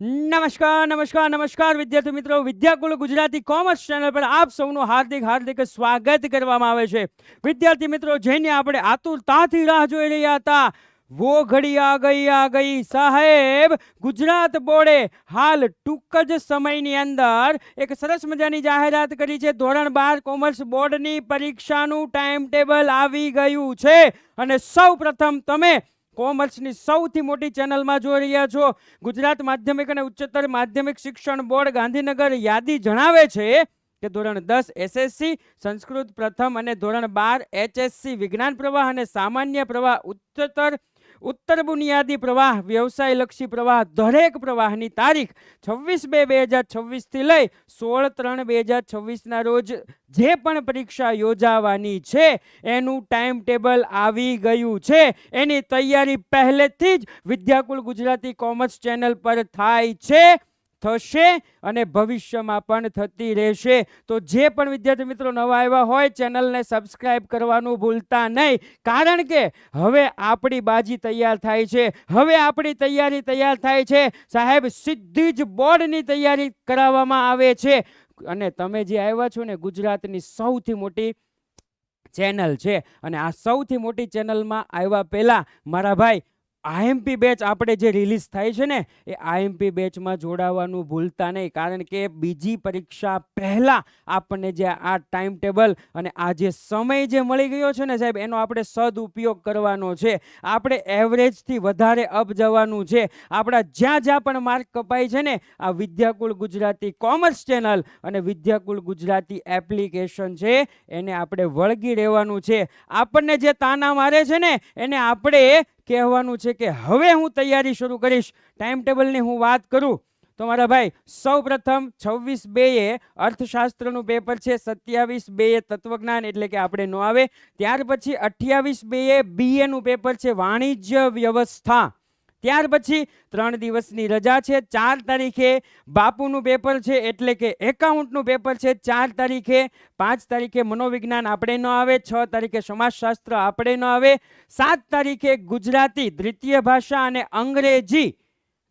નમસ્કાર નમસ્કાર નમસ્કાર વિદ્યાર્થી મિત્રો, વિદ્યાકુલ ગુજરાતી કોમર્સ ચેનલ પર આપ સૌનું હાર્દિક હાર્દિક સ્વાગત કરવામાં આવે છે. વિદ્યાર્થી મિત્રો, જેને આપણે આતુરતાથી રાહ જોઈ રહ્યા હતા, વો ઘડી આ ગઈ આ ગઈ. સાહેબ, ગુજરાત બોર્ડે હાલ ટૂંક જ સમયની અંદર એક સરસ મજાની જાહેરાત કરી છે. ધોરણ બાર કોમર્સ બોર્ડની પરીક્ષાનું ટાઈમ ટેબલ આવી ગયું છે. અને સૌ પ્રથમ તમે કોમર્સની સૌથી મોટી ચેનલમાં જોઈ રહ્યા છો. ગુજરાત માધ્યમિક અને ઉચ્ચતર માધ્યમિક શિક્ષણ બોર્ડ ગાંધીનગર યાદી જણાવે છે કે ધોરણ દસ એસએસસી, સંસ્કૃત પ્રથમ અને ધોરણ બાર એચએસસી વિજ્ઞાન પ્રવાહ અને સામાન્ય પ્રવાહ ઉચ્ચતર ઉત્તર બુનિયાદી પ્રવાહ, વ્યવસાયલક્ષી પ્રવાહ, દરેક પ્રવાહની તારીખ છવ્વીસ બે બે હજાર છવ્વીસથી લઈ સોળ ત્રણ બે હજાર છવ્વીસના રોજ જે પણ પરીક્ષા યોજાવાની છે, એનું ટાઈમ ટેબલ આવી ગયું છે. એની તૈયારી પહેલેથી જ વિદ્યાકુલ ગુજરાતી કોમર્સ ચેનલ પર થાય છે. થશે અને ભવિષ્યમાં પણ થતી રહેશે. તો જે પણ વિદ્યાર્થી મિત્રો નવા આવ્યા હોય, ચેનલને સબસ્ક્રાઈબ કરવાનું ભૂલતા નહીં. કારણ કે હવે આપણી બાજી તૈયાર થાય છે. હવે આપણી તૈયારી તૈયાર થાય છે. સાહેબ, સીધી જ બોર્ડની તૈયારી કરાવવામાં આવે છે. અને તમે જે આવ્યા છો ને, ગુજરાતની સૌથી મોટી ચેનલ છે. અને આ સૌથી મોટી ચેનલમાં આવ્યા પહેલાં મારા ભાઈ આઈએમપી બેચ આપણે જે રિલીઝ થાય છે ને, એ આઈએમપી બેચમાં જોડાવાનું ભૂલતા નહીં. કારણ કે બીજી પરીક્ષા પહેલાં આપણને જે આ ટાઈમ ટેબલ અને આ જે સમય જે મળી ગયો છે ને સાહેબ, એનો આપણે સદુપયોગ કરવાનો છે. આપણે એવરેજથી વધારે અપ જવાનું છે. આપણા જ્યાં જ્યાં પણ માર્ક કપાય છે ને, આ વિદ્યાકુલ ગુજરાતી કોમર્સ ચેનલ અને વિદ્યાકુલ ગુજરાતી એપ્લિકેશન છે, એને આપણે વળગી રહેવાનું છે. આપણને જે તાના મારે છે ને, એને આપણે કહેવાનું છે કે હવે હું તૈયારી શરૂ કરીશ. ટાઈમ ટેબલની હું વાત કરું તો મારા ભાઈ સૌ પ્રથમ છવ્વીસ બે એ અર્થશાસ્ત્રનું પેપર છે, સત્યાવીસ બે એ તત્વજ્ઞાન એટલે કે આપણે નો આવે. ત્યાર પછી અઠ્યાવીસ બે એ બીએનું પેપર છે, વાણિજ્ય વ્યવસ્થા. ત્યાર પછી ત્રણ દિવસની રજા છે. ચાર તારીખે બાપુનું પેપર છે એટલે કે એકાઉન્ટનું પેપર છે. ચાર તારીખે, પાંચ તારીખે મનોવિજ્ઞાન આપણે ન આવે, છ તારીખે સમાજશાસ્ત્ર આપણે ન આવે, સાત તારીખે ગુજરાતી દ્વિતીય ભાષા અને અંગ્રેજી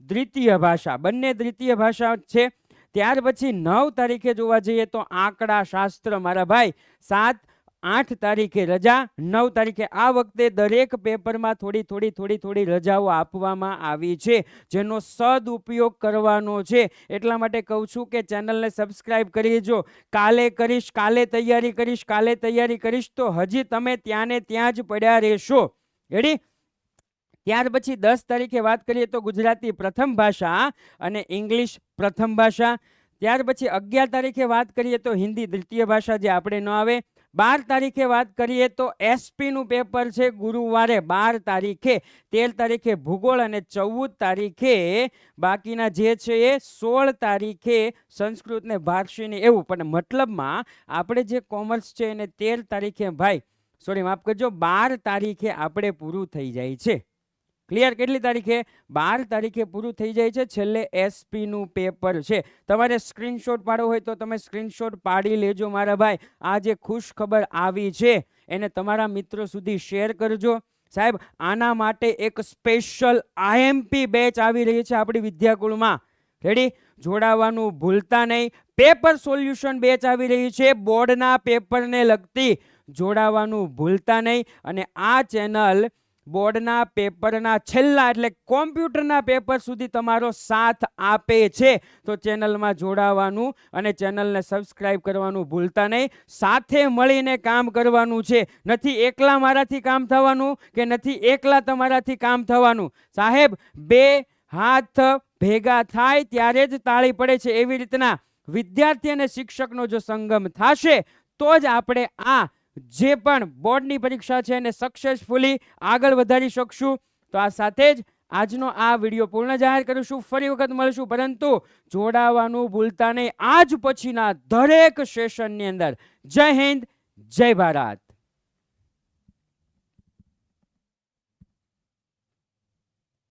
દ્વિતીય ભાષા. બંને દ્વિતીય ભાષા છે. ત્યાર પછી નવ તારીખે જોવા જઈએ તો આંકડા શાસ્ત્ર મારા ભાઈ, સાત આઠ તારીખે રજા, નવ તારીખે આ વખતે દરેક પેપરમાં થોડી થોડી થોડી થોડી રજાઓ આપવામાં આવી છે, જેનો સદઉપયોગ કરવાનો છે. એટલા માટે કહું છું કે ચેનલને સબસ્ક્રાઇબ કરી જો. કાલે કરીશ, કાલે તૈયારી કરીશ, કાલે તૈયારી કરીશ, તો હજી તમે ત્યાં ને ત્યાં જ પડ્યા રહેશો. રેડી ત્યાર પછી દસ તારીખે વાત કરીએ તો ગુજરાતી પ્રથમ ભાષા અને ઇંગ્લિશ પ્રથમ ભાષા. ત્યાર પછી અગિયાર તારીખે વાત કરીએ તો હિન્દી દ્વિતીય ભાષા જે આપણે ન આવે. બાર તારીખે વાત કરીએ તો એસપીનું પેપર છે ગુરુવારે બાર તારીખે, તેર તારીખે ભૂગોળ અને ચૌદ તારીખે બાકીના જે છે એ સોળ તારીખે સંસ્કૃતને ભારસીને એવું. પણ મતલબમાં આપણે જે કોમર્સ છે એને તેર તારીખે, ભાઈ, સોરી, માફ કરજો, બાર તારીખે આપણે પૂરું થઈ જાય છે. ક્લિયર કેટલી તારીખે? બાર તારીખે પૂરું થઈ જાય છે. છેલ્લે એસપીનું પેપર છે. તમારે સ્ક્રીનશોટ પાડવો હોય તો તમે સ્ક્રીનશોટ પાડી લેજો મારા ભાઈ. આ જે ખુશ ખબર આવી છે, એને તમારા મિત્રો સુધી શેર કરજો. સાહેબ, આના માટે એક સ્પેશિયલ આઈએમપી બેચ આવી રહી છે આપણી વિદ્યાકુળમાં. રેડી જોડાવાનું ભૂલતા નહીં. પેપર સોલ્યુશન બેચ આવી રહી છે. બોર્ડના પેપરને લગતી જોડાવાનું ભૂલતા નહીં. અને આ ચેનલ બોર્ડના પેપરના છેલ્લા એટલે કોમ્પ્યુટરના પેપર સુધી તમારો સાથ આપે છે. તો ચેનલમાં જોડાવાનું અને ચેનલને સબસ્ક્રાઇબ કરવાનું ભૂલતા નહીં. સાથે મળીને કામ કરવાનું છે. નથી એકલા મારાથી કામ થવાનું કે નથી એકલા તમારાથી કામ થવાનું? સાહેબ, બે હાથ ભેગા થાય ત્યારે જ તાળી પડે છે. એવી રીતના વિદ્યાર્થી અને શિક્ષકનો જો સંગમ થશે, તો જ આપણે આ જે પણ બોર્ડની પરીક્ષા છે એને સક્સેસફુલી આગળ વધારી શકશું. તો આ સાથે જ આજનો આ વીડિયો પૂર્ણ જાહેર કરીશું. ફરી વખત મળીશું. પરંતુ જોડાવાનું ભૂલતા નહીં. આજ પછીના દરેક સેશનની અંદર. જય હિન્દ, જય ભારત.